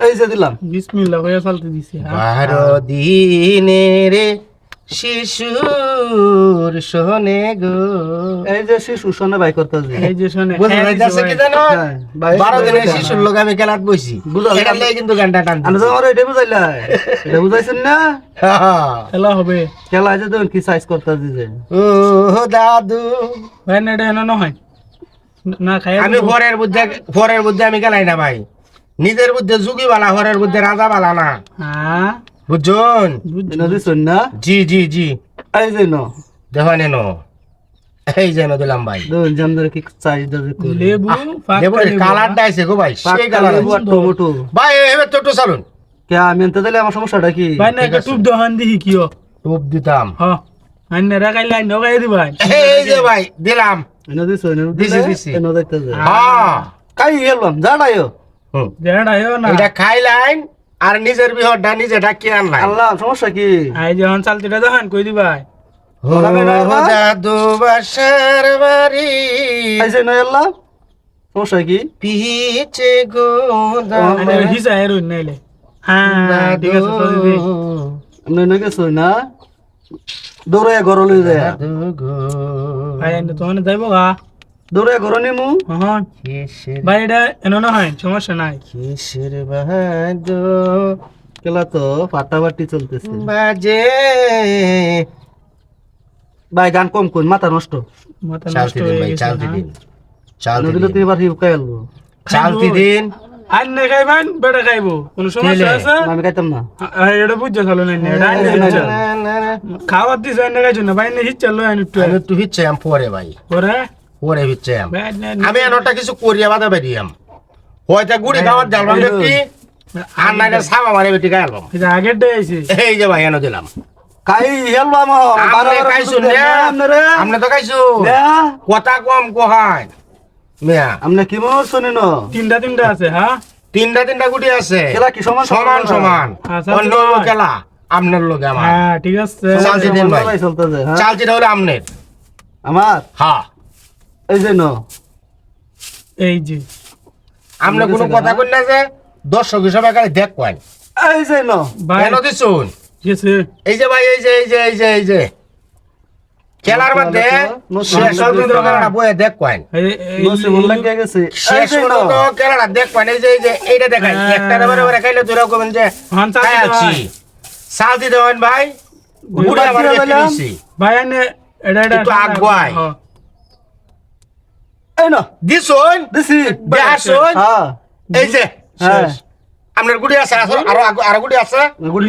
এই যে দিলাম। বিসমিল্লাহ হয়ে চলতে দিছি হ্যাঁ। শিশুর শোনে গো। এই যে শিশু শোনে বাই করতেছি। এই যে শোনে বুঝতে হ্যাঁ, কি জানো। শিশুর লোক আমি খেলাত বইছি। বুঝলাম। কিন্তু গানটা টান আমি তো এটা বুঝাইলা? এটা বুঝাইছেন না? খেলা হবে। খেলা আছে দেখুন কি সাইজ ও দাদু। ভাই না এটা এনো হয় না খাই আমি ঘরের বুদ্ধে ঘরের বুদ্ধে আমি খেলাই না ভাই। নিজের বুদ্ধে যুগি বালা ঘরের বুদ্ধে রাজা বালা না। হ্যাঁ। বুঝছেন বুঝছি। না? জি জি জি। এই যে ন। দেখো নেন এই যেন দিলাম ভাই। দেখুন যে আমাদের কি করি। লেবু লেবু, কালারটা আছে গো ভাই সেই কালার লেবু আর টমেটো। ভাই টোটো চালুন। কে আমি আনতে দিলে আমার সমস্যাটা কি? ভাই না একটা টুপ দহান দিহি কিও টুপ দিতাম। হ। আইন রাখাই লাইন নগাই দিবাই এই যে ভাই দিলাম। এনে দিছো এনে দিছি। এনে হ্যাঁ। কাই গেলাম জানাইও হুম। যেটা আইও না। এটা আর নিজের বিহরটা নিজে ঢাকি আনলাই আল্লাহ সমস্যা কি? আই যখন চালতিটা দহান কই দিবাই ও দাদু বাসার বাড়ি। এই যে নয় আল্লাহ। সমস্যা কি? পিছে গো হিসা হেরুন নাইলে। হ্যাঁ ঠিক আছে আপনি এনে গেছো না? দৌড়ে ঘর লই যায় দাদু গো। ভাই তো মানে গা। দৌড়ে ঘর নিমু হ্যাঁ কিসের ভাই এটা এনো না হয় সমস্যা নাই। কিসের বাজো খেলা তো ফাটাফাটি চলতেছে। বাজে। ভাই গান কম কোন মাথা নষ্ট। মাথা নষ্ট হয়ে গেছে চালতি। দিন চালতি দিন তুই এবার হিপকাই আলবো চালতি দিন আইনে খাইবেন বেটা খাইবো। কোনো সমস্যা আছে? আমি খাইতাম না। এটা বুঝছ চলো না না, না, না। খাওয়ার দিছে আইনে খাইছো না? ভাই না হিচ্ছা লো একটু একটু হিচ্ছে আম পরে ভাই। পরে? হিচ্ছে আম এনটা কিছু করিয়া বাদা বেরিয়াম হয়তো গুড়ি খাওয়ার জালবাম দেখি আর নাই সাবা মারে বেটি গায়ে আলবাম আগের ডে এই যে ভাই এনে দিলাম। কথা কম কোহাই। মিয়া। আমনে কি মনে শুনি ন? তিনটা তিনটা আছে হ্যাঁ তিনটা তিনটা গুটি আছে। খেলা কি সমান সমান সমান আচ্ছা, অন্য আচ্ছা। খেলা। আমনের লোক আমার। হ্যাঁ ঠিক আছে। হ্যাঁ? চালচিটা হলে আমনের। আমার? হ্যাঁ। এই যে ন এই যে। আমনে কোনো কথা কই না যে দর্শক হিসাবে খালি দেখ কয়। এই যে ন ভাই। কেন দিছুন? এই যে ভাই এই যে এই যে এই যে এই যে। খেলার মধ্যে শেষ পর্যন্ত খেলাটা বয়ে দেখ কয়। মন লাগিয়ে গেছে শেষ পর্যন্ত খেলাটা দেখ কয়। এই যে এই যে এইটা দেখাই। হ্যাঁ। একটা এবারে এবারে খাইলে তোরা কবেন যে খাই আছি হয়। সাল দিতে ভাই। বুড়া আমার। ভাই এটা এটা একটু। এই দিস দিছুন দিছি দেখাছুন হ্যাঁ এই যে হ্যাঁ আপনার গুড়ি আছে আরও আরও গুড়ি আছে। গুড়ি